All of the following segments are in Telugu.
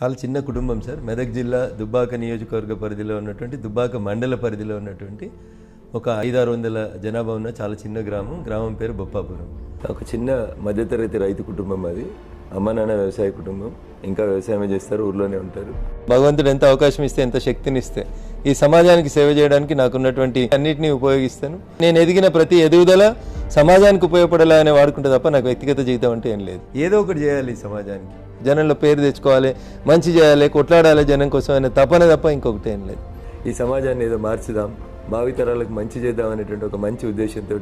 చాలా చిన్న కుటుంబం సార్. మెదక్ జిల్లా దుబ్బాక నియోజకవర్గ పరిధిలో ఉన్నటువంటి దుబ్బాక మండల పరిధిలో ఉన్నటువంటి ఒక ఐదారు వందల జనాభా ఉన్న చాలా చిన్న గ్రామం. గ్రామం పేరు బొప్పాపురం. ఒక చిన్న మధ్యతరగతి రైతు కుటుంబం అది. అమ్మ నాన్న వ్యవసాయ కుటుంబం. ఇంకా వ్యవసాయమే చేస్తారు ఊర్లోనే ఉంటారు. భగవంతుడు ఎంత అవకాశం ఇస్తే ఎంత శక్తిని ఇస్తే. ఈ సమాజానికి సేవ చేయడానికి నాకున్నటువంటి అన్నిటినీ ఉపయోగిస్తాను. నేను ఎదిగిన ప్రతి ఎదుగుదల సమాజానికి ఉపయోగపడేలా అనే వాడుకుంటే తప్ప నాకు వ్యక్తిగత జీవితం అంటే ఏం లేదు. ఏదో ఒకటి చేయాలి ఈ సమాజానికి. జనంలో పేరు తెచ్చుకోవాలి మంచి చేయాలి కొట్లాడాలి జనం కోసం అనే తపన తప్ప ఇంకొకటి ఏం లేదు. ఈ సమాజాన్ని ఏదో మార్చుదాం భావితరాలకు మంచి చేద్దాం అనేటువంటి ఒక మంచి ఉద్దేశంతో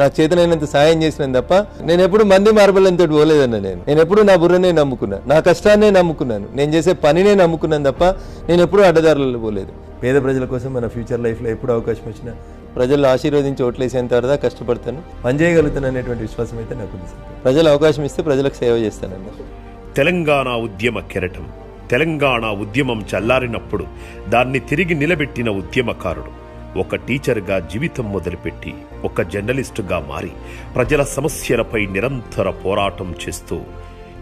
నాకు చేతనైనంత సాయం చేసినాను తప్ప నేను ఎప్పుడు మంది మార్బలంతో పోలేదన్న నేను. నేను ఎప్పుడు నా బుర్రనే నమ్ముకున్నా నా కష్టాన్నే నమ్ముకున్నాను. నేను చేసే పనినే నమ్ముకున్నాను తప్ప నేను ఎప్పుడు అడ్డదారులలో పోలేదు. పేద ప్రజల కోసం మన ఫ్యూచర్ లైఫ్లో ఎప్పుడు అవకాశం వచ్చినా ప్రజలు ఆశీర్వదించి ఓట్లేసేంత వరదా కష్టపడతాను. పనిచేయగలుగుతాను అనేటువంటి విశ్వాసం అయితే నాకు ఉంది ప్రజలు అవకాశం ఇస్తే ప్రజలకు సేవ చేస్తానండి. తెలంగాణ ఉద్యమ కెరటం. తెలంగాణ ఉద్యమం చల్లారినప్పుడు దాన్ని తిరిగి నిలబెట్టిన ఉద్యమకారుడు ఒక టీచర్గా జీవితం మొదలుపెట్టి ఒక జర్నలిస్టుగా మారి ప్రజల సమస్యలపై నిరంతర పోరాటం చేస్తూ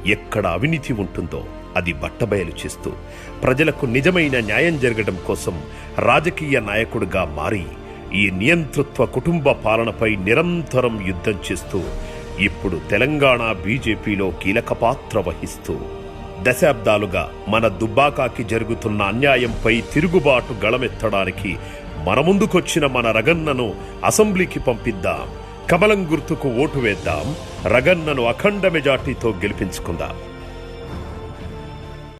ఎక్కడ అవినీతి ఉంటుందో అది బట్టబయలు చేస్తూ ప్రజలకు నిజమైన న్యాయం జరగడం కోసం రాజకీయ నాయకుడిగా మారి ఈ నియంతృత్వ కుటుంబ పాలనపై నిరంతరం యుద్ధం చేస్తూ ఇప్పుడు తెలంగాణ బీజేపీలో కీలక పాత్ర వహిస్తూ దశాబ్దాలుగా మన దుబ్బాకాకి జరుగుతున్న అన్యాయంపై తిరుగుబాటు గళమెత్తడానికి మన ముందుకొచ్చిన మన రగన్నను అసెంబ్లీకి పంపిద్దాం. కమలం గుర్తుకు ఓటు వేద్దాం. రగన్నను అఖండ మెజార్టీతో గెలిపించుకుందాం.